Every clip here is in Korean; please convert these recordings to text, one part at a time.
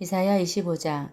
이사야 25장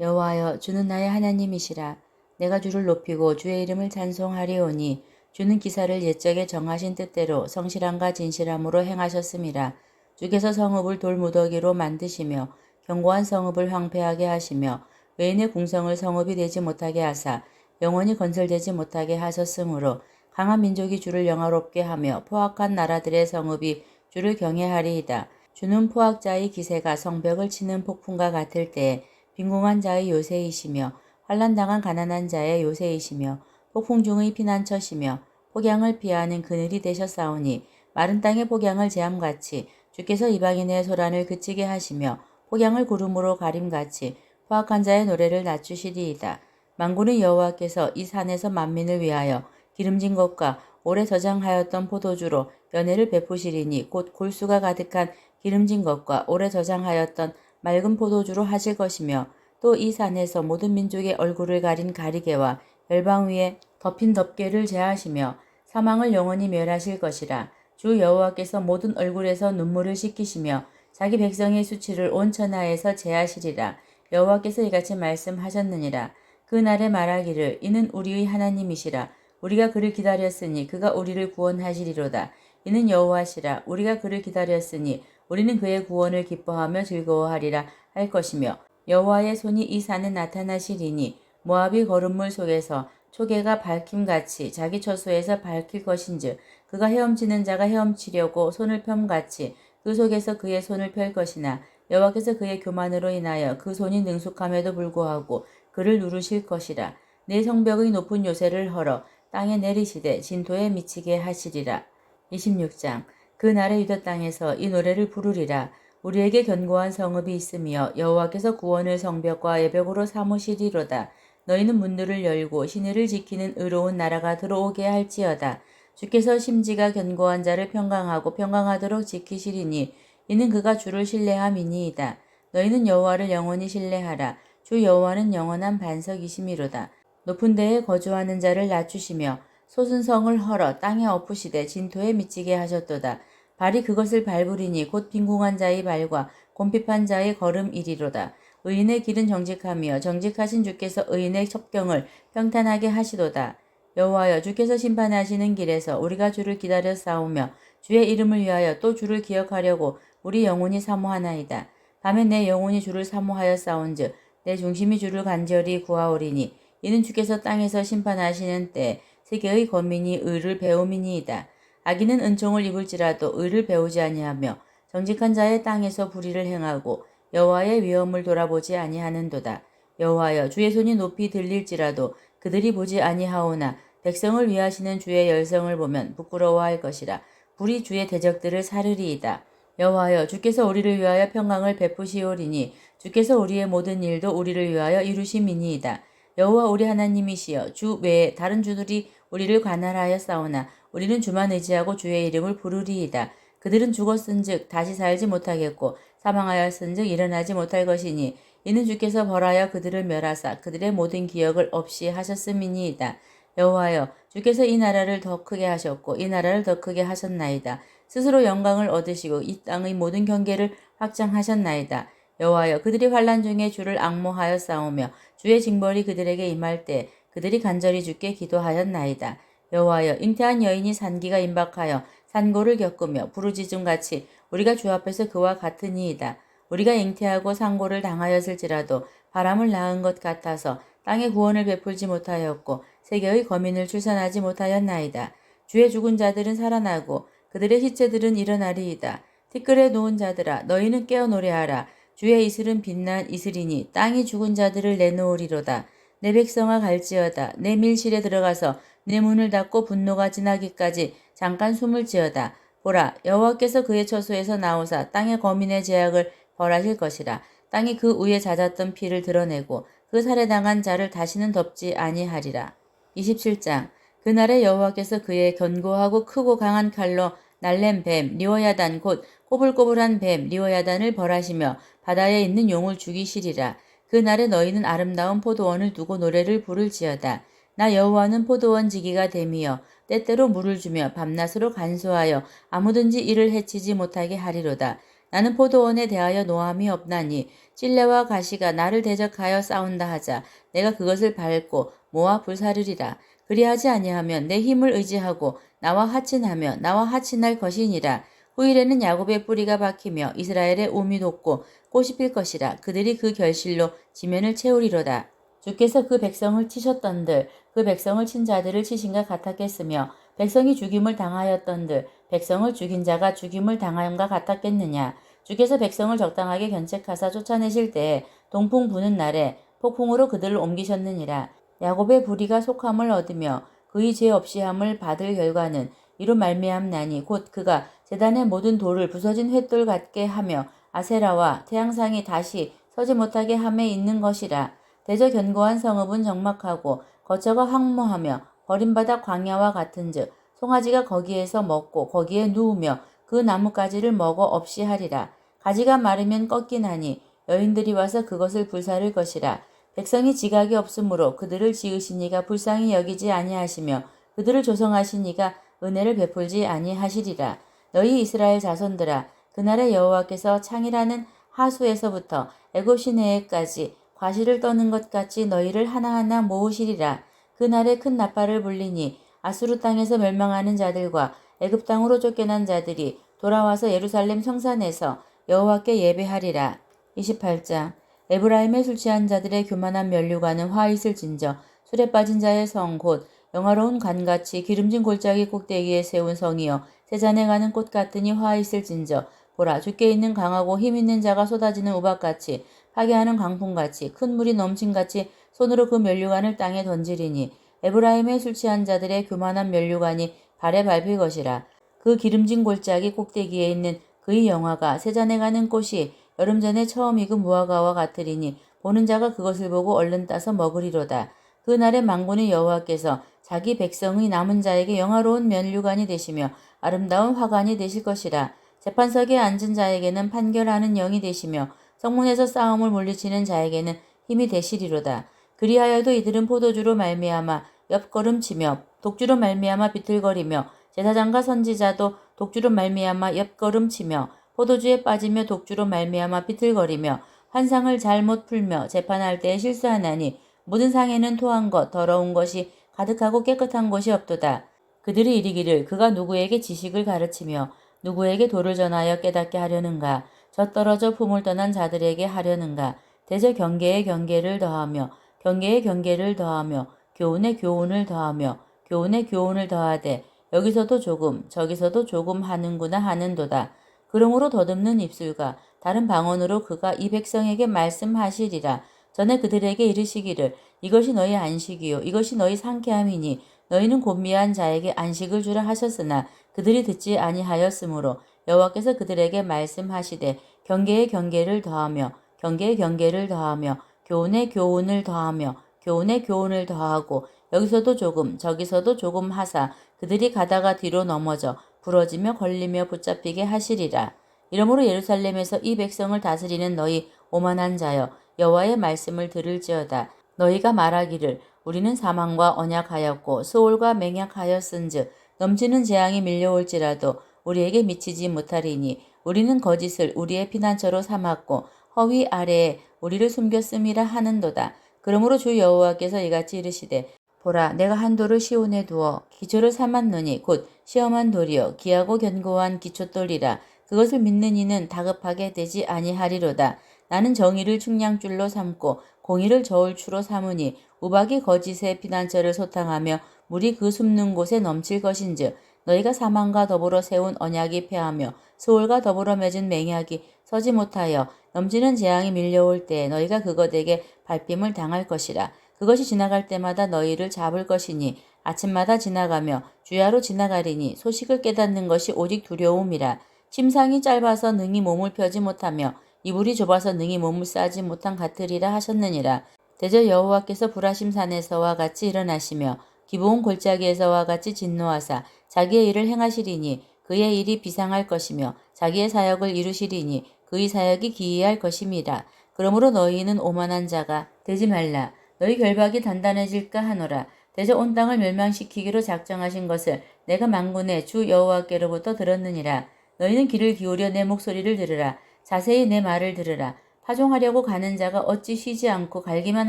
여호와여 주는 나의 하나님이시라 내가 주를 높이고 주의 이름을 찬송하리오니 주는 기사를 옛적에 정하신 뜻대로 성실함과 진실함으로 행하셨음이라 주께서 성읍을 돌무더기로 만드시며 견고한 성읍을 황폐하게 하시며 외인의 궁성을 성읍이 되지 못하게 하사 영원히 건설되지 못하게 하셨으므로 강한 민족이 주를 영화롭게 하며 포악한 나라들의 성읍이 주를 경외하리이다. 주는 포악자의 기세가 성벽을 치는 폭풍과 같을 때에 빈궁한 자의 요새이시며 환란당한 가난한 자의 요새이시며 폭풍 중의 피난처시며 폭양을 피하는 그늘이 되셨사오니 마른 땅의 폭양을 제함같이 주께서 이방인의 소란을 그치게 하시며 폭양을 구름으로 가림같이 포악한 자의 노래를 낮추시리이다. 만군의 여호와께서 이 산에서 만민을 위하여 기름진 것과 오래 저장하였던 포도주로 연회를 베푸시리니 곧 골수가 가득한 기름진 것과 오래 저장하였던 맑은 포도주로 하실 것이며 또 이 산에서 모든 민족의 얼굴을 가린 가리개와 열방 위에 덮인 덮개를 제하시며 사망을 영원히 멸하실 것이라 주 여호와께서 모든 얼굴에서 눈물을 씻기시며 자기 백성의 수치를 온 천하에서 제하시리라. 여호와께서 이같이 말씀하셨느니라. 그 날에 말하기를 이는 우리의 하나님이시라. 우리가 그를 기다렸으니 그가 우리를 구원하시리로다. 이는 여호와시라. 우리가 그를 기다렸으니 우리는 그의 구원을 기뻐하며 즐거워하리라 할 것이며 여호와의 손이 이 산에 나타나시리니 모압이 거름물 속에서 초계가 밝힘같이 자기 처소에서 밝힐 것인즉 그가 헤엄치는 자가 헤엄치려고 손을 펴같이 그 속에서 그의 손을 펼 것이나 여호와께서 그의 교만으로 인하여 그 손이 능숙함에도 불구하고 그를 누르실 것이라. 내 성벽의 높은 요새를 헐어 땅에 내리시되 진토에 미치게 하시리라. 26장 그 날의 유다 땅에서 이 노래를 부르리라. 우리에게 견고한 성읍이 있으며 여호와께서 구원을 성벽과 예벽으로 삼으시리로다. 너희는 문들을 열고 신의를 지키는 의로운 나라가 들어오게 할지어다. 주께서 심지가 견고한 자를 평강하고 평강하도록 지키시리니 이는 그가 주를 신뢰함이니이다. 너희는 여호와를 영원히 신뢰하라. 주 여호와는 영원한 반석이심이로다. 높은 데에 거주하는 자를 낮추시며 솟은 성을 헐어 땅에 엎으시되 진토에 미치게 하셨도다. 발이 그것을 밟으리니 곧 빈궁한 자의 발과 곰핍한 자의 걸음이리로다. 의인의 길은 정직하며 정직하신 주께서 의인의 첩경을 평탄하게 하시도다. 여호와여 주께서 심판하시는 길에서 우리가 주를 기다려 싸우며 주의 이름을 위하여 또 주를 기억하려고 우리 영혼이 사모하나이다. 밤에 내 영혼이 주를 사모하여 싸운즉 내 중심이 주를 간절히 구하오리니 이는 주께서 땅에서 심판하시는 때 세계의 거민이 의를 배움이니이다. 악인은 은총을 입을지라도 의를 배우지 아니하며 정직한 자의 땅에서 불의를 행하고 여호와의 위엄을 돌아보지 아니하는도다. 여호와여 주의 손이 높이 들릴지라도 그들이 보지 아니하오나 백성을 위하시는 주의 열성을 보면 부끄러워할 것이라. 불이 주의 대적들을 사르리이다. 여호와여 주께서 우리를 위하여 평강을 베푸시오리니 주께서 우리의 모든 일도 우리를 위하여 이루심이니이다. 여호와 우리 하나님이시여 주 외에 다른 주들이 우리를 관할하여 싸우나 우리는 주만 의지하고 주의 이름을 부르리이다. 그들은 죽었은즉 다시 살지 못하겠고 사망하였은즉 일어나지 못할 것이니 이는 주께서 벌하여 그들을 멸하사 그들의 모든 기억을 없이 하셨음이니이다. 여호와여 주께서 이 나라를 더 크게 하셨고 이 나라를 더 크게 하셨나이다. 스스로 영광을 얻으시고 이 땅의 모든 경계를 확장하셨나이다. 여호와여 그들이 환란 중에 주를 악모하여 싸우며 주의 징벌이 그들에게 임할 때 그들이 간절히 주께 기도하였나이다. 여호와여 잉태한 여인이 산기가 임박하여 산고를 겪으며 부르짖음같이 우리가 주 앞에서 그와 같으니이다. 우리가 잉태하고 산고를 당하였을지라도 바람을 낳은 것 같아서 땅의 구원을 베풀지 못하였고 세계의 거민을 출산하지 못하였나이다. 주의 죽은 자들은 살아나고 그들의 시체들은 일어나리이다. 티끌에 놓은 자들아 너희는 깨어 노래하라. 주의 이슬은 빛난 이슬이니 땅이 죽은 자들을 내놓으리로다. 내 백성아 갈지어다. 내 밀실에 들어가서 내 문을 닫고 분노가 지나기까지 잠깐 숨을 지어다. 보라 여호와께서 그의 처소에서 나오사 땅의 거민의 제약을 벌하실 것이라. 땅이 그 위에 잦았던 피를 드러내고 그 살해당한 자를 다시는 덮지 아니하리라. 27장 그날에 여호와께서 그의 견고하고 크고 강한 칼로 날렘 뱀 리오야단 곧 꼬불꼬불한 뱀 리오야단을 벌하시며 바다에 있는 용을 죽이시리라. 그 날에 너희는 아름다운 포도원을 두고 노래를 부를지어다. 나 여호와는 포도원 지기가 됨이여 때때로 물을 주며 밤낮으로 간수하여 아무든지 이를 해치지 못하게 하리로다. 나는 포도원에 대하여 노함이 없나니 찔레와 가시가 나를 대적하여 싸운다 하자 내가 그것을 밟고 모아 불사르리라 그리하지 아니하면 내 힘을 의지하고 나와 하친하며 나와 하친할 것이니라 후일에는 야곱의 뿌리가 박히며 이스라엘의 몸이 돋고 꽃이 필 것이라 그들이 그 결실로 지면을 채우리로다. 주께서 그 백성을 치셨던들 그 백성을 친 자들을 치신가 같았겠으며 백성이 죽임을 당하였던들 백성을 죽인 자가 죽임을 당함과 같았겠느냐? 주께서 백성을 적당하게 견책하사 쫓아내실 때에 동풍 부는 날에 폭풍으로 그들을 옮기셨느니라. 야곱의 불의가 속함을 얻으며 그의 죄 없이 함을 받을 결과는 이로 말미암나니 곧 그가 재단의 모든 돌을 부서진 횃돌 같게 하며 아세라와 태양상이 다시 서지 못하게 함에 있는 것이라. 대저 견고한 성읍은 적막하고 거처가 황무하며 버림받아 광야와 같은즉 송아지가 거기에서 먹고 거기에 누우며 그 나뭇가지를 먹어 없이 하리라. 가지가 마르면 꺾이나니 여인들이 와서 그것을 불사를 것이라. 백성이 지각이 없으므로 그들을 지으신 이가 불쌍히 여기지 아니하시며 그들을 조성하신 이가 은혜를 베풀지 아니하시리라. 너희 이스라엘 자손들아 그날에 여호와께서 창이라는 하수에서부터 애굽 시내에까지 과실을 떠는 것 같이 너희를 하나하나 모으시리라. 그날에 큰 나팔을 불리니 아수르 땅에서 멸망하는 자들과 애굽 땅으로 쫓겨난 자들이 돌아와서 예루살렘 성산에서 여호와께 예배하리라. 28장 에브라임에 술 취한 자들의 교만한 면류관은 화 있을진저 술에 빠진 자의 성 곧 영화로운 관같이 기름진 골짜기 꼭대기에 세운 성이여 세잔에 가는 꽃 같으니 화 있을진저 보라 죽게 있는 강하고 힘 있는 자가 쏟아지는 우박같이 파괴하는 강풍같이 큰 물이 넘친같이 손으로 그 면류관을 땅에 던지리니 에브라임에 술 취한 자들의 교만한 면류관이 발에 밟힐 것이라 그 기름진 골짜기 꼭대기에 있는 그의 영화가 세잔에 가는 꽃이 여름 전에 처음 익은 무화과와 같으리니 보는 자가 그것을 보고 얼른 따서 먹으리로다. 그날에 망군의 여호와께서 자기 백성의 남은 자에게 영화로운 면류관이 되시며 아름다운 화관이 되실 것이라. 재판석에 앉은 자에게는 판결하는 영이 되시며 성문에서 싸움을 물리치는 자에게는 힘이 되시리로다. 그리하여도 이들은 포도주로 말미암아 옆걸음치며 독주로 말미암아 비틀거리며 제사장과 선지자도 독주로 말미암아 옆걸음치며 포도주에 빠지며 독주로 말미암아 비틀거리며 환상을 잘못 풀며 재판할 때에 실수하나니 모든 상에는 토한 것 더러운 것이 가득하고 깨끗한 곳이 없도다. 그들이 이르기를 그가 누구에게 지식을 가르치며 누구에게 도를 전하여 깨닫게 하려는가 젖떨어져 품을 떠난 자들에게 하려는가 대저 경계에 경계를 더하며 경계에 경계를 더하며 교훈에 교훈을 더하며 교훈에 교훈을 더하되 여기서도 조금 저기서도 조금 하는구나 하는도다. 그러므로 더듬는 입술과 다른 방언으로 그가 이 백성에게 말씀하시리라. 전에 그들에게 이르시기를 이것이 너희 안식이요 이것이 너희 상쾌함이니 너희는 곤미한 자에게 안식을 주라 하셨으나 그들이 듣지 아니하였으므로 여호와께서 그들에게 말씀하시되 경계에 경계를 더하며 경계에 경계를 더하며 교훈에 교훈을 더하며 교훈에 교훈을 더하고 여기서도 조금 저기서도 조금 하사 그들이 가다가 뒤로 넘어져 부러지며 걸리며 붙잡히게 하시리라. 이러므로 예루살렘에서 이 백성을 다스리는 너희 오만한 자여 여호와의 말씀을 들을지어다. 너희가 말하기를 우리는 사망과 언약하였고 수올과 맹약하였은즉 넘치는 재앙이 밀려올지라도 우리에게 미치지 못하리니 우리는 거짓을 우리의 피난처로 삼았고 허위 아래에 우리를 숨겼음이라 하는도다. 그러므로 주 여호와께서 이같이 이르시되 보라 내가 한 돌을 시온에 두어 기초를 삼았노니 곧 시험한 돌이요 기하고 견고한 기초돌이라 그것을 믿는 이는 다급하게 되지 아니하리로다. 나는 정의를 측량줄로 삼고 공의를 저울추로 삼으니 우박이 거짓의 피난처를 소탕하며 물이 그 숨는 곳에 넘칠 것인즉 너희가 사망과 더불어 세운 언약이 패하며 수월과 더불어 맺은 맹약이 서지 못하여 넘치는 재앙이 밀려올 때 너희가 그것에게 밟힘을 당할 것이라. 그것이 지나갈 때마다 너희를 잡을 것이니 아침마다 지나가며 주야로 지나가리니 소식을 깨닫는 것이 오직 두려움이라. 침상이 짧아서 능히 몸을 펴지 못하며 이불이 좁아서 능히 몸을 싸지 못한 같으리라 하셨느니라. 대저 여호와께서 불하심 산에서와 같이 일어나시며 기부온 골짜기에서와 같이 진노하사 자기의 일을 행하시리니 그의 일이 비상할 것이며 자기의 사역을 이루시리니 그의 사역이 기이할 것임이라. 그러므로 너희는 오만한 자가 되지 말라. 너희 결박이 단단해질까 하노라. 대저 온 땅을 멸망시키기로 작정하신 것을 내가 망군의 주 여호와께로부터 들었느니라. 너희는 귀를 기울여 내 목소리를 들으라. 자세히 내 말을 들으라. 파종하려고 가는 자가 어찌 쉬지 않고 갈기만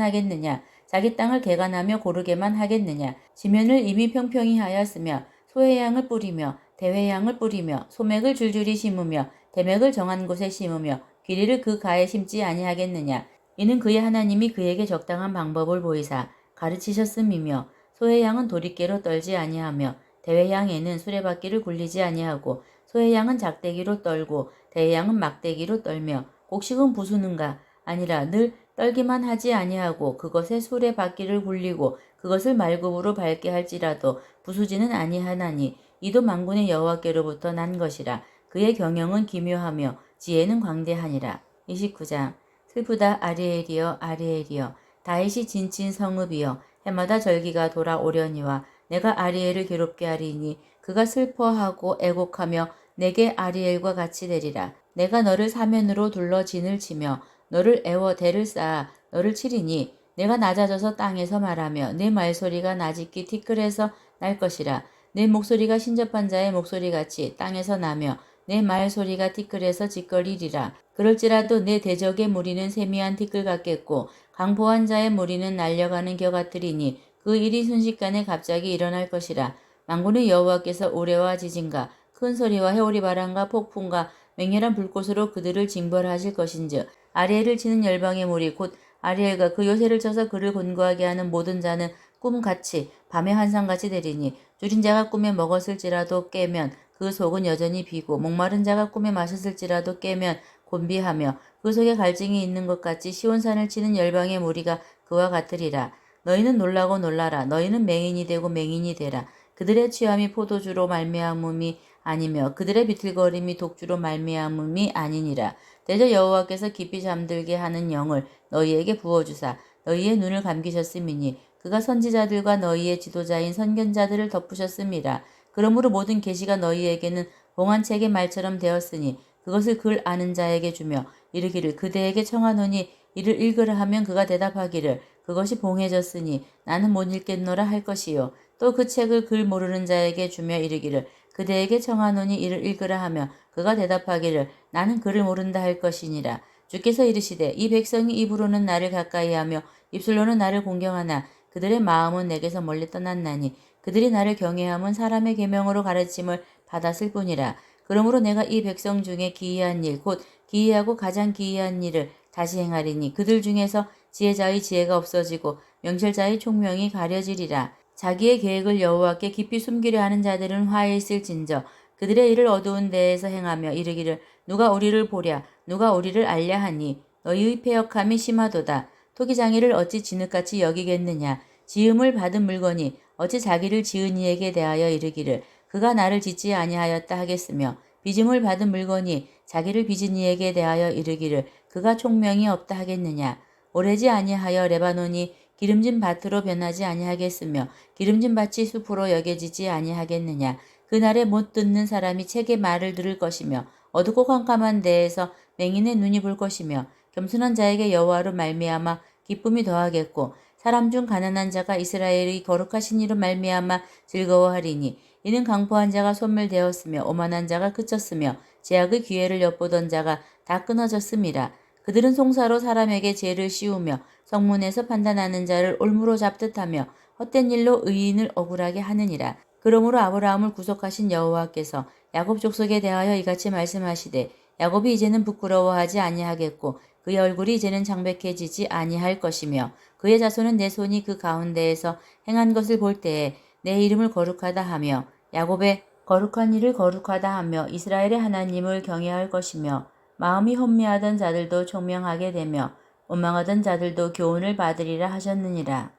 하겠느냐. 자기 땅을 개간하며 고르게만 하겠느냐. 지면을 이미 평평히 하였으며 소해양을 뿌리며 대회양을 뿌리며 소맥을 줄줄이 심으며 대맥을 정한 곳에 심으며 귀리를 그 가에 심지 아니하겠느냐. 이는 그의 하나님이 그에게 적당한 방법을 보이사 가르치셨음이며 소해양은 도리깨로 떨지 아니하며 대회양에는 수레바퀴를 굴리지 아니하고 소해양은 작대기로 떨고 대해양은 막대기로 떨며 곡식은 부수는가 아니라 늘 떨기만 하지 아니하고 그것에 수레바퀴를 굴리고 그것을 말굽으로 밟게 할지라도 부수지는 아니하나니 이도 만군의 여호와께로부터 난 것이라. 그의 경영은 기묘하며 지혜는 광대하니라. 29장. 슬프다 아리엘이여 아리엘이여. 다윗이 진친 성읍이여. 해마다 절기가 돌아오려니와 내가 아리엘을 괴롭게 하리니 그가 슬퍼하고 애곡하며 내게 아리엘과 같이 되리라 내가 너를 사면으로 둘러 진을 치며 너를 애워 대를 쌓아 너를 치리니 내가 낮아져서 땅에서 말하며 내 말소리가 나직기 티끌에서 날 것이라 내 목소리가 신접한 자의 목소리같이 땅에서 나며 내 말소리가 티끌에서 짓거리리라. 그럴지라도 내 대적의 무리는 세미한 티끌 같겠고 강포한 자의 무리는 날려가는 겨 같으리니 그 일이 순식간에 갑자기 일어날 것이라. 망군의 여호와께서 우레와 지진과 큰 소리와 해오리 바람과 폭풍과 맹렬한 불꽃으로 그들을 징벌하실 것인즉 아리엘을 치는 열방의 무리 곧 아리엘과 그 요새를 쳐서 그를 곤고하게 하는 모든 자는 꿈같이 밤의 환상같이 되리니 줄인 자가 꿈에 먹었을지라도 깨면 그 속은 여전히 비고 목마른 자가 꿈에 마셨을지라도 깨면 곤비하며 그 속에 갈증이 있는 것 같이 시온산을 치는 열방의 무리가 그와 같으리라. 너희는 놀라고 놀라라. 너희는 맹인이 되고 맹인이 되라. 그들의 취함이 포도주로 말미암음이 아니며 그들의 비틀거림이 독주로 말미암음이 아니니라. 대저 여호와께서 깊이 잠들게 하는 영을 너희에게 부어주사 너희의 눈을 감기셨음이니 그가 선지자들과 너희의 지도자인 선견자들을 덮으셨음이라. 그러므로 모든 계시가 너희에게는 봉한 책의 말처럼 되었으니 그것을 글 아는 자에게 주며 이르기를 그대에게 청하노니 이를 읽으라 하면 그가 대답하기를 그것이 봉해졌으니 나는 못 읽겠노라 할 것이요 또 그 책을 글 모르는 자에게 주며 이르기를 그대에게 청하노니 이를 읽으라 하며 그가 대답하기를 나는 글을 모른다 할 것이니라 주께서 이르시되 이 백성이 입으로는 나를 가까이하며 입술로는 나를 공경하나 그들의 마음은 내게서 멀리 떠났나니 그들이 나를 경외함은 사람의 계명으로 가르침을 받았을 뿐이라. 그러므로 내가 이 백성 중에 기이한 일, 곧 기이하고 가장 기이한 일을 다시 행하리니 그들 중에서 지혜자의 지혜가 없어지고 명철자의 총명이 가려지리라. 자기의 계획을 여호와께 깊이 숨기려 하는 자들은 화해 있을진저. 그들의 일을 어두운 데에서 행하며 이르기를 누가 우리를 보랴 누가 우리를 알랴 하니? 너희의 폐역함이 심하도다. 토기장이를 어찌 진흙같이 여기겠느냐? 지음을 받은 물건이 어찌 자기를 지은 이에게 대하여 이르기를 그가 나를 짓지 아니하였다 하겠으며 빚음을 받은 물건이 자기를 빚은 이에게 대하여 이르기를 그가 총명이 없다 하겠느냐? 오래지 아니하여 레바논이 기름진 밭으로 변하지 아니하겠으며 기름진 밭이 숲으로 여겨지지 아니하겠느냐? 그날에 못 듣는 사람이 책의 말을 들을 것이며 어둡고 깜깜한 데에서 맹인의 눈이 볼 것이며 겸손한 자에게 여호와로 말미암아 기쁨이 더하겠고 사람 중 가난한 자가 이스라엘의 거룩하신 이로 말미암아 즐거워하리니 이는 강포한 자가 소멸되었으며 오만한 자가 그쳤으며 제약의 기회를 엿보던 자가 다 끊어졌음이라 그들은 송사로 사람에게 죄를 씌우며 성문에서 판단하는 자를 올무로 잡듯하며 헛된 일로 의인을 억울하게 하느니라. 그러므로 아브라함을 구속하신 여호와께서 야곱 족속에 대하여 이같이 말씀하시되 야곱이 이제는 부끄러워하지 아니하겠고 그의 얼굴이 이제는 창백해지지 아니할 것이며 그의 자손은 내 손이 그 가운데에서 행한 것을 볼 때에 내 이름을 거룩하다 하며 야곱의 거룩한 일을 거룩하다 하며 이스라엘의 하나님을 경외할 것이며 마음이 혼미하던 자들도 총명하게 되며 원망하던 자들도 교훈을 받으리라 하셨느니라.